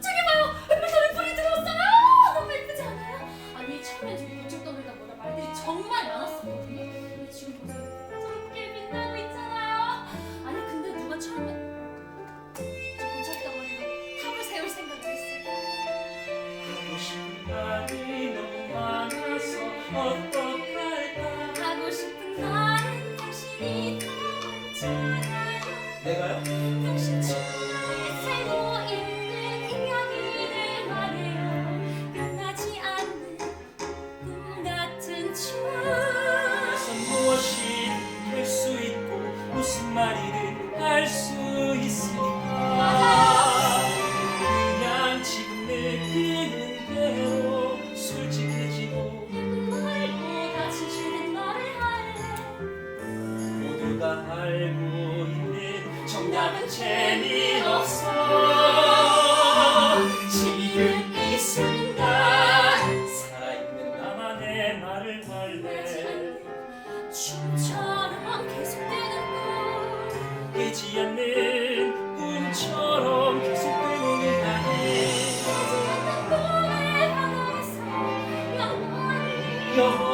저기 봐요! 애플터에 불이 들어왔어요! 너무 예쁘지 않아요? 아니 처음에 저기 우측 떠밀다 보다 말들이 정말 많았었거든요. 근데 지금 보세요. 저렇게 빛나고 있잖아요. 아니 근데 누가 처음에 저 고철 덩어리로 탑을 세울 생각을 했을까? 하고 싶은 말이 너무 많아서 어떡할까 하고 싶은 말은 당신이 다 많잖아요. 내가요? 당신 주위에 모두가 알고 있는 정답은 재미없어. 지금 이 순간 살아있는 나만의 말을 할래 춤처럼 계속되는 꿈. 깨지 않는 꿈처럼 계속되는 바다에서 영원히. 영원히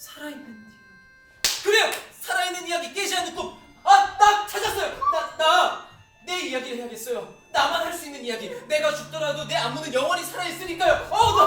살아있는 이야기. 그래요! 살아있는 이야기 깨지 않는 꿈! 아! 나 찾았어요! 나, 나! 내 이야기를 해야겠어요. 나만 할 수 있는 이야기. 내가 죽더라도 내 안무는 영원히 살아있으니까요. 어, 너